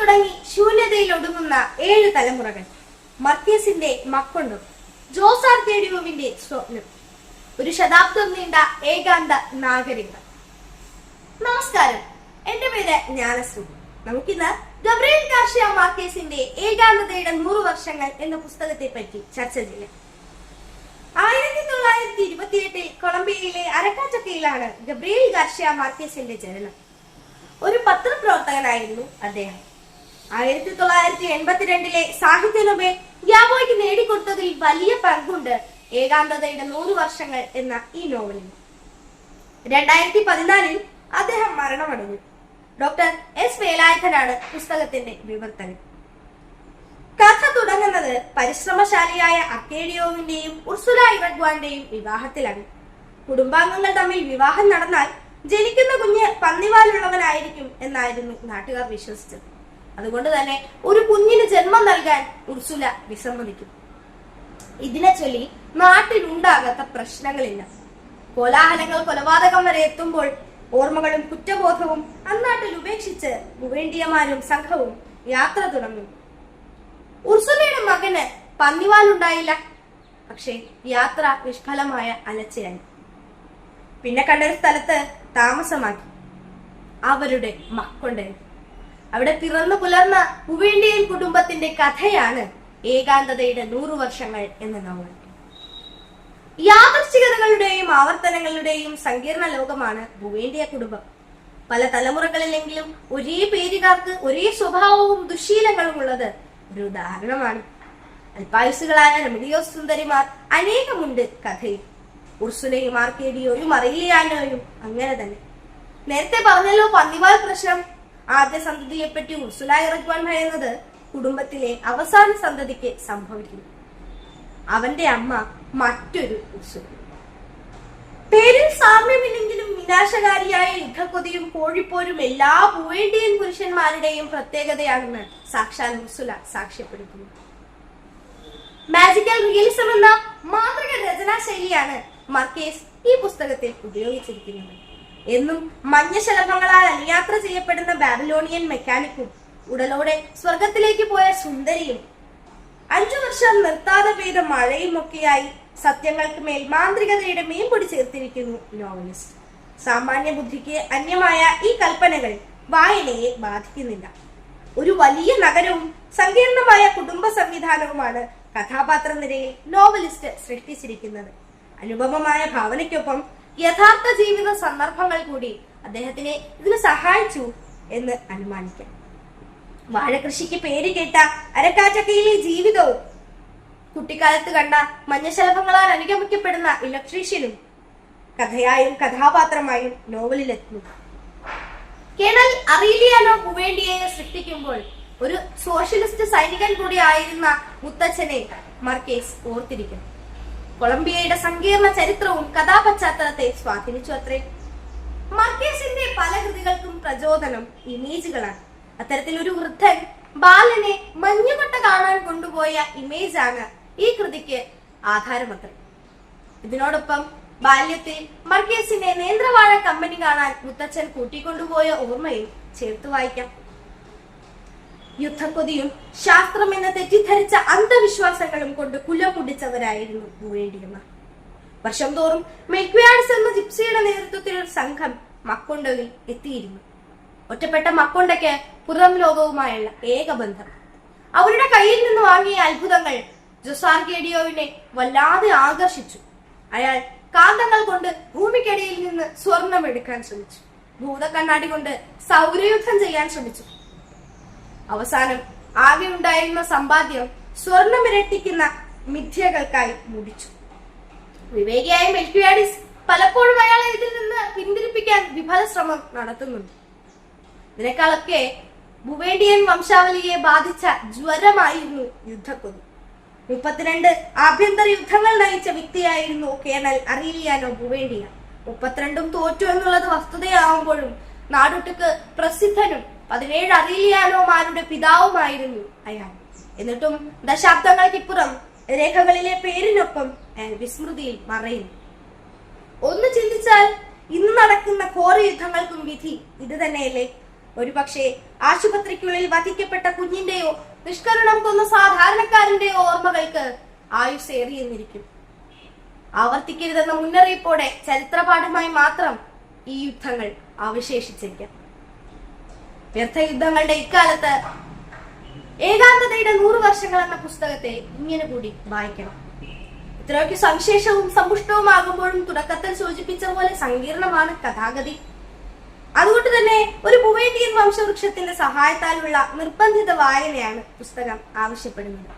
തുടങ്ങി ശൂന്യതയിൽ ഒടുങ്ങുന്ന ഏഴ് തലമുറകൾ. മർക്കേസിന്റെ മക്കൊണ്ടും. ജോസാർ കേഡിയോവിന്റെ സ്വപ്നം. ഒരു ശതാബ്ദം നീണ്ട ഏകാന്ത നാഗരികം. നമസ്കാരം. എന്റെ പേര് ജ്ഞാനശ്രീ. നമുക്കിന്ന് ഗബ്രിയൽ കാർഷിക മാർക്കേസിന്റെ ഏകാന്തതയുടെ നൂറ് വർഷങ്ങൾ എന്ന പുസ്തകത്തെ പറ്റി ചർച്ച ചെയ്യാം. ആയിരത്തി തൊള്ളായിരത്തി ഇരുപത്തിയെട്ടിൽ കൊളംബിയയിലെ അരക്കാച്ചക്കയിലാണ് ഗബ്രിയേൽ ഗാർഷ്യ മാർക്കേസിന്റെ ജനനം. ഒരു പത്രപ്രവർത്തകനായിരുന്നു അദ്ദേഹം. ആയിരത്തി തൊള്ളായിരത്തി എൺപത്തിരണ്ടിലെ സാഹിത്യ നൊബേൽ ഗ്യാബോയ്ക്ക് നേടിക്കൊടുത്തതിൽ വലിയ പങ്കുണ്ട്. ഏകാന്തതയുടെ നൂറ് വർഷങ്ങൾ എന്ന ഈ നോവലിന് രണ്ടായിരത്തി പതിനാലിൽ അദ്ദേഹം മരണമടഞ്ഞു. ഡോക്ടർ എസ് വേലായുധനാണ് പുസ്തകത്തിന്റെ വിവർത്തനം കഥ തുടങ്ങുന്നത് പരിശ്രമശാലിയായ അക്കേഡിയോവിന്റെയും ഉർസുല ഇവഗ്വാന്റെയും വിവാഹത്തിലാണ്. കുടുംബാംഗങ്ങൾ തമ്മിൽ വിവാഹം നടന്നാൽ ജനിക്കുന്ന കുഞ്ഞ് പന്നിവാലുള്ളവനായിരിക്കും എന്നായിരുന്നു നാട്ടുകാർ വിശ്വസിച്ചത്. അതുകൊണ്ട് തന്നെ ഒരു കുഞ്ഞിന് ജന്മം നൽകാൻ ഉർസുല വിസമ്മതിക്കും. ഇതിനെ ചൊല്ലി നാട്ടിലുണ്ടാകാത്ത പ്രശ്നങ്ങളില്ല. കോലാഹലങ്ങൾ കൊലപാതകം വരെ എത്തുമ്പോൾ ഓർമ്മകളും കുറ്റബോധവും അന്നാട്ടിൽ ഉപേക്ഷിച്ച് ഗുവേണ്ടിയമാരും സംഘവും യാത്ര തുടങ്ങും. ഉർസുലയുടെ മകന് പന്നിവാലുണ്ടായില്ല. പക്ഷേ യാത്ര നിഷ്ഫലമായ അലച്ചയായി. പിന്നെ കണ്ടൊരു സ്ഥലത്ത് താമസമാക്കി. അവരുടെ മക്കൊണ്ട് അവിടെ പിറന്നു പുലർന്ന ഉവേണ്ടിയൻ കുടുംബത്തിന്റെ കഥയാണ് ഏകാന്തതയുടെ നൂറു വർഷങ്ങൾ എന്ന നോവൽ. യാദർശികതകളുടെയും ആവർത്തനങ്ങളുടെയും സങ്കീർണ ലോകമാണ് ഭുവേണ്ടിയ കുടുംബം. പല തലമുറകളിലെങ്കിലും ഒരേ പേരുകാർക്ക് ഒരേ സ്വഭാവവും ദുശീലങ്ങളും ഉള്ളത് ഒരു ഉദാഹരണമാണ്. അൽപായുസുകളായ രമണിയോ സുന്ദരിമാർ അനേകമുണ്ട് കഥയിൽ. ഉർസുലയും ആർക്കേഡിയോയും അറിയില്ലാനോയും അങ്ങനെ തന്നെ. നേരത്തെ പറഞ്ഞല്ലോ പന്നിവാൽ പ്രശ്നം ആദ്യ സന്തതിയെപ്പറ്റി ഉർസുല ഇറക്കുവാൻ ഭയന്നത് കുടുംബത്തിലെ അവസാന സന്തതിക്ക് സംഭവിക്കുന്നു. അവന്റെ അമ്മ മറ്റൊരു ഉർസുല പേരിൽ സാമ്യമില്ലെങ്കിലും വിനാശകാരിയായ യുദ്ധക്കൊതിയും കോഴിപ്പോരും എല്ലാ ബുവേണ്ടിയൻ പുരുഷന്മാരുടെയും പ്രത്യേകതയാണെന്ന് സാക്ഷാൽ ഉർസുല സാക്ഷ്യപ്പെടുത്തുന്നു. മാജിക്കൽ റിയലിസം എന്ന മാതൃക രചനാ ശൈലിയാണ് മർക്കേസ് ഈ പുസ്തകത്തിൽ ഉപയോഗിച്ചിരിക്കുന്നത്. എന്നും മഞ്ഞശലഭങ്ങളാൽ അനുയാത്ര ചെയ്യപ്പെടുന്ന ബാബിലോണിയൻ മെക്കാനിക്കും ഉടലോടെ സ്വർഗത്തിലേക്ക് പോയ സുന്ദരിയും അഞ്ചു വർഷം നിർത്താതെ പെയ്ത മഴയും ഒക്കെയായി സത്യങ്ങൾക്ക് മേൽ മാന്ത്രികതയുടെ മേമ്പൊടി ചേർത്തിരിക്കുന്നു നോവലിസ്റ്റ് സാമാന്യ ബുദ്ധിക്ക് അന്യമായ ഈ കൽപ്പനകൾ വായനയെ ബാധിക്കുന്നില്ല. ഒരു വലിയ നഗരവും സങ്കീർണമായ കുടുംബ സംവിധാനവുമാണ് കഥാപാത്ര നിരയിൽ നോവലിസ്റ്റ് സൃഷ്ടിച്ചിരിക്കുന്നത്. അനുപമമായ ഭാവനയ്ക്കൊപ്പം യഥാർത്ഥ ജീവിത സന്ദർഭങ്ങൾ കൂടി അദ്ദേഹത്തിനെ ഇതിന് സഹായിച്ചു എന്ന് അനുമാനിക്കാം. വാഴകൃഷിക്ക് പേര് കേട്ട അരക്കാച്ചക്കയിലെ ജീവിതവും കുട്ടിക്കാലത്ത് കണ്ട മഞ്ഞശലഭങ്ങളാൽ അനുഗമിക്കപ്പെടുന്ന ഇലക്ട്രീഷ്യനും കഥയായും കഥാപാത്രമായും നോവലിലെത്തുന്നു. കേണൽ അറീലിയാനോ കുവേണ്ടിയെ സൃഷ്ടിക്കുമ്പോൾ ഒരു സോഷ്യലിസ്റ്റ് സൈനികൻ കൂടി ആയിരുന്ന മുത്തച്ഛനെ മർക്കേസ് ഓർത്തിരിക്കുന്നു. കൊളംബിയയുടെ സങ്കീർണ ചരിത്രവും കഥാപശ്ചാത്തലത്തെ സ്വാധീനിച്ചു അത്രേ. മർക്കേഷിന്റെ പല കൃതികൾക്കും പ്രചോദനം ഇമേജുകളാണ്. അത്തരത്തിൽ ഒരു വൃദ്ധൻ ബാലനെ മഞ്ഞുകൊട്ട കാണാൻ കൊണ്ടുപോയ ഇമേജാണ് ഈ കൃതിക്ക് ആധാരമത്രേ. ഇതിനോടൊപ്പം ബാല്യത്തിൽ മർക്കേസിനെ നേന്ത്രവാഴ കമ്പനി കാണാൻ മുത്തച്ഛൻ കൂട്ടിക്കൊണ്ടുപോയ ഓർമ്മയും ചേർത്ത് വായിക്കാം. യുദ്ധക്കൊതിയും ശാസ്ത്രമെന്ന തെറ്റിദ്ധരിച്ച അന്ധവിശ്വാസങ്ങളും കൊണ്ട് കുലം പൊടിച്ചവരായിരുന്നു ഭൂവേണ്ടിയമ്മ വർഷം തോറും മെക്വിയാഡ്സ് എന്ന ജിപ്സിയുടെ നേതൃത്വത്തിൽ ഒരു സംഘം മക്കൊണ്ടോയിൽ എത്തിയിരുന്നു. ഒറ്റപ്പെട്ട മക്കൊണ്ടയ്ക്ക് പുറം ലോകവുമായുള്ള ഏകബന്ധം. അവരുടെ കയ്യിൽ നിന്ന് വാങ്ങിയ അത്ഭുതങ്ങൾ ജൊസാർഗേഡിയോവിനെ വല്ലാതെ ആകർഷിച്ചു. അയാൾ കാന്തങ്ങൾ കൊണ്ട് ഭൂമിക്കടിയിൽ നിന്ന് സ്വർണം എടുക്കാൻ ശ്രമിച്ചു. ഭൂതക്കണ്ണാടി കൊണ്ട് സൗരയുദ്ധം ചെയ്യാൻ ശ്രമിച്ചു. അവസാനം ആകെ ഉണ്ടായിരുന്ന സമ്പാദ്യം സ്വർണം ഇരട്ടിക്കുന്ന മിഥ്യകൾക്കായി മുടിച്ചു. വിവേകിയായ മെൽക്വിയാഡിസ് പലപ്പോഴും അയാളെ ഇതിൽ നിന്ന് പിന്തിരിപ്പിക്കാൻ വിഫല ശ്രമം നടത്തുന്നുണ്ട്. ഇതിനേക്കാളൊക്കെ ബുവേഡിയൻ വംശാവലിയെ ബാധിച്ച ജ്വരമായിരുന്നു യുദ്ധക്കൊതി. മുപ്പത്തിരണ്ട് ആഭ്യന്തര യുദ്ധങ്ങൾ നയിച്ച വ്യക്തിയായിരുന്നു കേണൽ അറീലിയാനോ ബുവേഡിയ മുപ്പത്തിരണ്ടും തോറ്റു എന്നുള്ളത് വസ്തുതയാവുമ്പോഴും നാടുട്ടുക്ക് പ്രസിദ്ധനും പതിനേഴ് അറിയിലിയാനോമാരുടെ പിതാവുമായിരുന്നു അയാൾ. എന്നിട്ടും ദശാബ്ദങ്ങൾക്കിപ്പുറം രേഖകളിലെ പേരിനൊപ്പം അയാൾ വിസ്മൃതിയിൽ മറയുന്നു. ഒന്ന് ചിന്തിച്ചാൽ ഇന്ന് നടക്കുന്ന ഘോര യുദ്ധങ്ങൾക്കും വിധി ഇത് തന്നെയല്ലേ? ഒരുപക്ഷെ ആശുപത്രിക്കുള്ളിൽ വധിക്കപ്പെട്ട കുഞ്ഞിന്റെയോ നിഷ്കരണം കൊന്ന സാധാരണക്കാരന്റെയോ ഓർമ്മകൾക്ക് ആയുസേറിയെന്നിരിക്കും ആവർത്തിക്കരുതെന്ന മുന്നറിയിപ്പോടെ ചരിത്രപാഠമായി മാത്രം ഈ യുദ്ധങ്ങൾ അവശേഷിച്ചിരിക്കാം. വ്യർത്ഥ യുദ്ധങ്ങളുടെ ഇക്കാലത്ത് ഏകാന്തതയുടെ നൂറ് വർഷങ്ങൾ എന്ന പുസ്തകത്തെ ഇങ്ങനെ കൂടി വായിക്കണം. ഇത്രയൊക്കെ സംശേഷവും സമ്പുഷ്ടവുമാകുമ്പോഴും തുടക്കത്തിൽ സൂചിപ്പിച്ച പോലെ സങ്കീർണമാണ് കഥാഗതി. അതുകൊണ്ട് തന്നെ ഒരു പുവേണ്ടിയൻ വംശവൃക്ഷത്തിന്റെ സഹായത്താലുള്ള നിർബന്ധിത വായനയാണ് പുസ്തകം ആവശ്യപ്പെടുന്നത്.